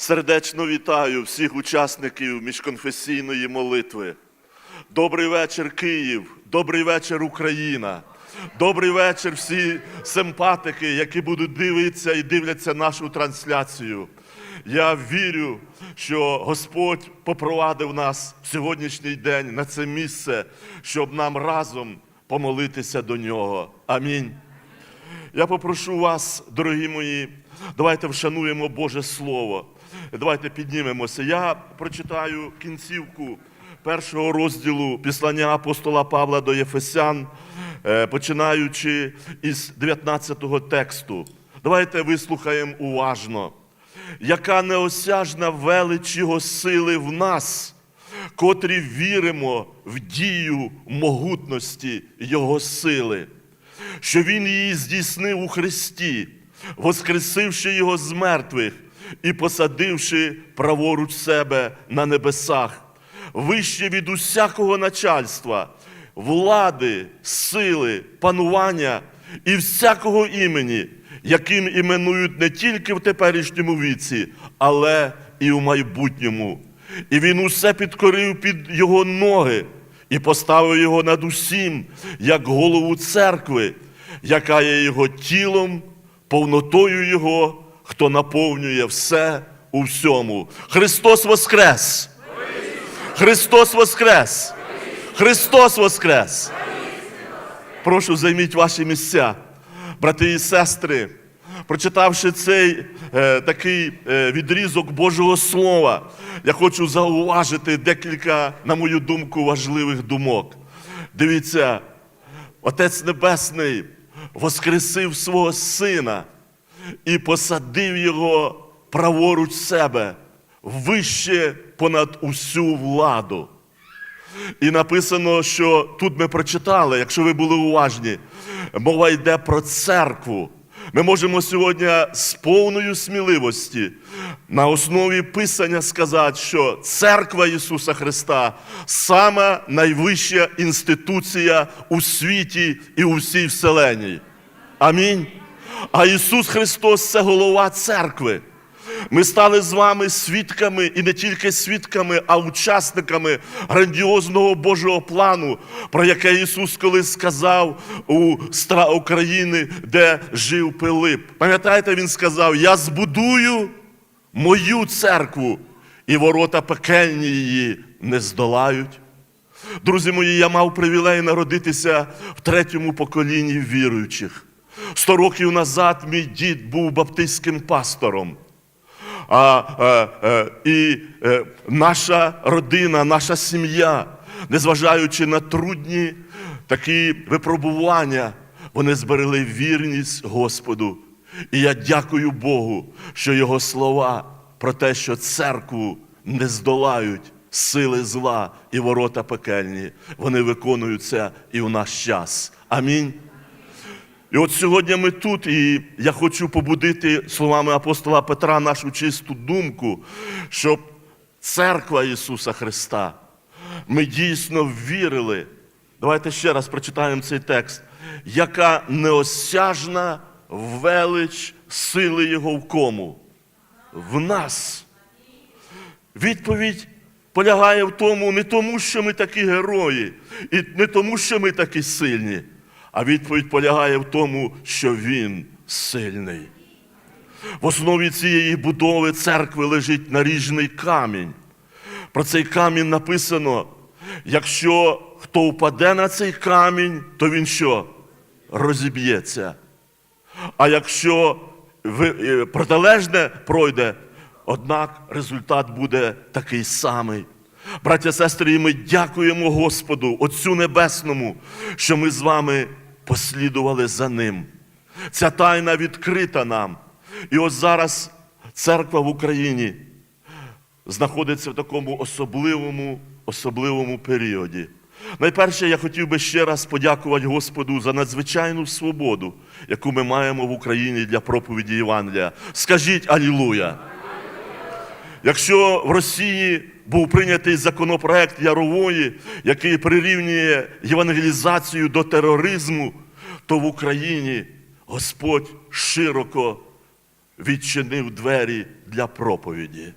Сердечно вітаю всіх учасників міжконфесійної молитви. Добрий вечір, Київ, добрий вечір, Україна. Добрий вечір, всі симпатики, які будуть дивитися і дивляться нашу трансляцію. Я вірю, що Господь попровадив нас в сьогоднішній день на це місце, щоб нам разом помолитися до нього. Амінь. Я попрошу вас, дорогі мої, давайте вшануємо Боже Слово. Давайте піднімемося. Я прочитаю кінцівку першого розділу післання апостола Павла до Єфесян, е, починаючи із 19 тексту. Давайте вислухаємо уважно. Яка неосяжна велич Його сили в нас, котрі віримо в дію могутності Його сили що Він її здійснив у Христі, воскресивши Його з мертвих і посадивши праворуч себе на небесах, вище від усякого начальства, влади, сили, панування і всякого імені, яким іменують не тільки в теперішньому віці, але і у майбутньому. І він усе підкорив під його ноги і поставив його над усім, як голову церкви, яка є його тілом, повнотою Його, хто наповнює все у всьому. Христос Воскрес! Христос Воскрес! Христос Воскрес! Прошу, займіть ваші місця, брати і сестри. Прочитавши цей е, такий е, відрізок Божого Слова, я хочу зауважити декілька, на мою думку, важливих думок. Дивіться, Отець Небесний воскресив свого Сина і посадив його праворуч себе вище понад усю владу. І написано, що тут ми прочитали, якщо ви були уважні, мова йде про церкву. Ми можемо сьогодні з повною сміливості на основі Писання сказати, що церква Ісуса Христа сама найвища інституція у світі і у всій вселеній. Амінь. А Ісус Христос це голова церкви. Ми стали з вами свідками і не тільки свідками, а учасниками грандіозного Божого плану, про яке Ісус колись сказав у стра України, де жив Пилип. Пам'ятаєте, Він сказав: Я збудую мою церкву, і ворота пекельні її не здолають. Друзі мої, я мав привілей народитися в третьому поколінні віруючих. Сто років назад мій дід був баптистським пастором. А, е, е, І е, наша родина, наша сім'я, незважаючи на трудні такі випробування, вони зберегли вірність Господу. І я дякую Богу, що Його слова про те, що церкву не здолають сили зла і ворота пекельні, вони виконуються і в наш час. Амінь. І от сьогодні ми тут, і я хочу побудити словами апостола Петра нашу чисту думку, щоб церква Ісуса Христа, ми дійсно вірили. Давайте ще раз прочитаємо цей текст, яка неосяжна велич сили Його в кому? В нас. Відповідь полягає в тому, не тому, що ми такі герої, і не тому, що ми такі сильні. А відповідь полягає в тому, що він сильний. В основі цієї будови церкви лежить наріжний камінь. Про цей камінь написано: якщо хто впаде на цей камінь, то він що? Розіб'ється. А якщо е, протилежне пройде, однак результат буде такий самий. Браття, сестри, і ми дякуємо Господу, Отцю Небесному, що ми з вами послідували за Ним. Ця тайна відкрита нам. І ось зараз церква в Україні знаходиться в такому особливому, особливому періоді. Найперше, я хотів би ще раз подякувати Господу за надзвичайну свободу, яку ми маємо в Україні для проповіді Євангелія. Скажіть Алілуя! Якщо в Росії був прийнятий законопроект Ярової, який прирівнює євангелізацію до тероризму, то в Україні Господь широко відчинив двері для проповіді.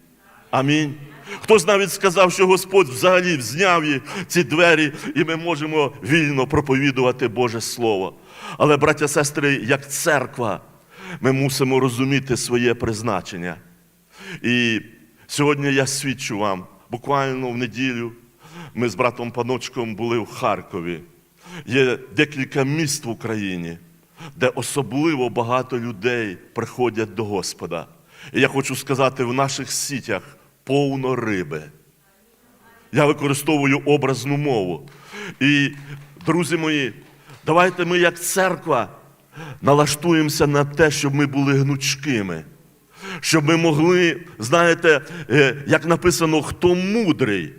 Амінь. Хтось навіть сказав, що Господь взагалі зняв ці двері, і ми можемо вільно проповідувати Боже Слово. Але, браття, сестри, як церква, ми мусимо розуміти своє призначення. І сьогодні я свідчу вам, буквально в неділю ми з братом Паночком були в Харкові. Є декілька міст в Україні, де особливо багато людей приходять до Господа. І я хочу сказати, в наших сітях повно риби. Я використовую образну мову. І, друзі мої, давайте ми, як церква, налаштуємося на те, щоб ми були гнучкими. Щоб ми могли, знаєте, е, як написано, хто мудрий,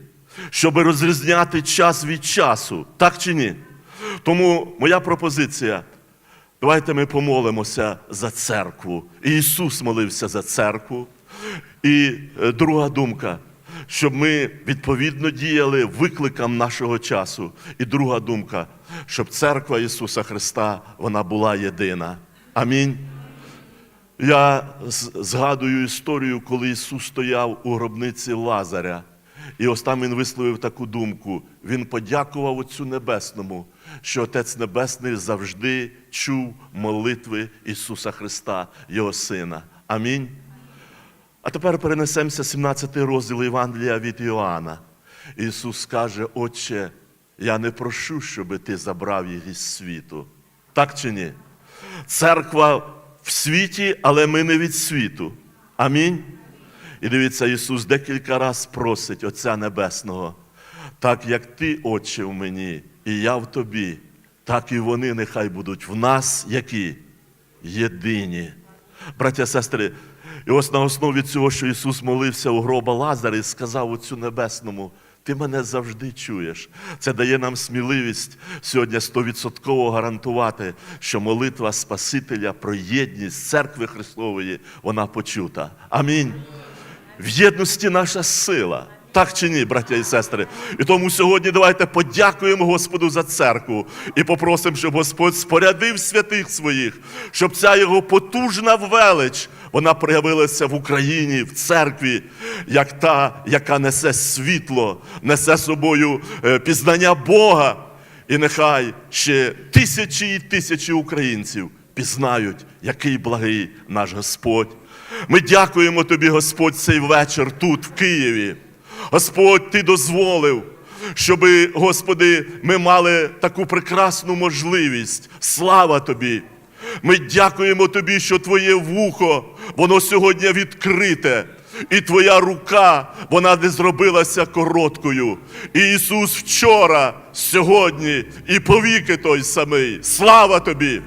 щоб розрізняти час від часу, так чи ні? Тому моя пропозиція. Давайте ми помолимося за церкву. І Ісус молився за церкву. І е, друга думка, щоб ми відповідно діяли викликам нашого часу. І друга думка, щоб церква Ісуса Христа вона була єдина. Амінь. Я згадую історію, коли Ісус стояв у гробниці Лазаря. І ось там він висловив таку думку. Він подякував Отцю Небесному, що Отець Небесний завжди чув молитви Ісуса Христа, Його Сина. Амінь. А тепер перенесемося 17 розділ Євангелія від Іоанна. Ісус каже, Отче, я не прошу, щоб ти забрав їх із світу. Так чи ні? Церква в світі, але ми не від світу. Амінь. І дивіться, Ісус декілька разів просить Отця Небесного, так як ти, Отче, в мені, і я в тобі, так і вони нехай будуть в нас, які єдині. Браття, сестри, і ось на основі цього, що Ісус молився у гроба Лазаря і сказав Отцю Небесному, ти мене завжди чуєш. Це дає нам сміливість сьогодні стовідсотково гарантувати, що молитва Спасителя про єдність церкви Христової, вона почута. Амінь. В єдності наша сила. Так чи ні, браття і сестри? І тому сьогодні давайте подякуємо Господу за церкву і попросимо, щоб Господь спорядив святих своїх, щоб ця його потужна велич вона проявилася в Україні, в церкві, як та, яка несе світло, несе собою е, пізнання Бога. І нехай ще тисячі і тисячі українців пізнають, який благий наш Господь. Ми дякуємо тобі, Господь, цей вечір тут, в Києві. Господь, Ти дозволив, щоб, Господи, ми мали таку прекрасну можливість. Слава Тобі! Ми дякуємо Тобі, що Твоє вухо, воно сьогодні відкрите. І твоя рука, вона не зробилася короткою. І Ісус вчора, сьогодні і повіки той самий. Слава тобі!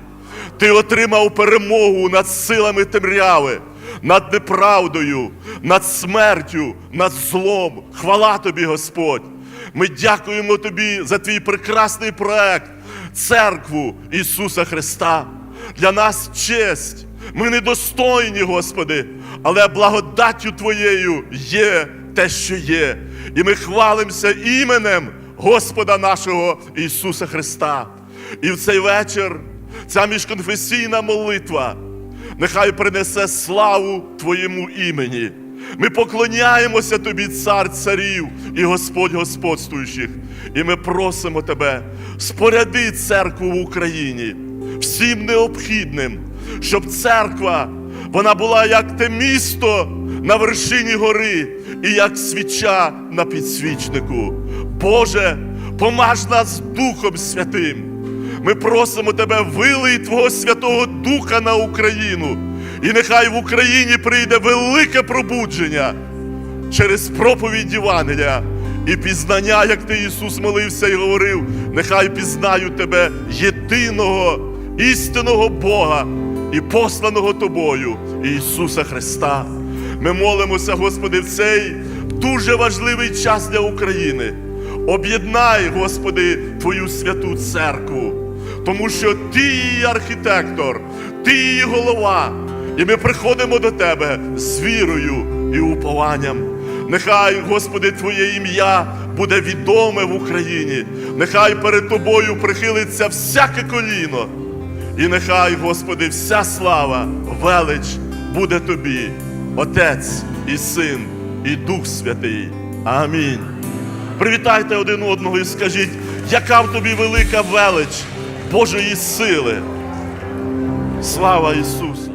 Ти отримав перемогу над силами темряви, над неправдою, над смертю, над злом. Хвала тобі, Господь! Ми дякуємо тобі за твій прекрасний проект, церкву Ісуса Христа. Для нас честь. Ми недостойні, Господи, але благодаттю Твоєю є те, що є. І ми хвалимося іменем Господа нашого Ісуса Христа. І в цей вечір ця міжконфесійна молитва нехай принесе славу Твоєму імені. Ми поклоняємося Тобі, Цар царів і Господь господствуючих. І ми просимо Тебе, споряди церкву в Україні всім необхідним, щоб церква вона була як те місто на вершині гори і як свіча на підсвічнику. Боже, помаж нас Духом Святим. Ми просимо Тебе, вилий Твого Святого Духа на Україну. І нехай в Україні прийде велике пробудження через проповідь Євангелія і пізнання, як ти Ісус молився і говорив, нехай пізнають тебе єдиного істинного Бога і посланого тобою Ісуса Христа. Ми молимося, Господи, в цей дуже важливий час для України. Об'єднай, Господи, Твою святу церкву, тому що Ти її архітектор, Ти її голова. І ми приходимо до Тебе з вірою і упованням. Нехай, Господи, Твоє ім'я буде відоме в Україні. Нехай перед Тобою прихилиться всяке коліно. І нехай, Господи, вся слава, велич буде тобі, Отець і Син, і Дух Святий. Амінь. Привітайте один одного і скажіть, яка в тобі велика велич Божої сили. Слава Ісусу!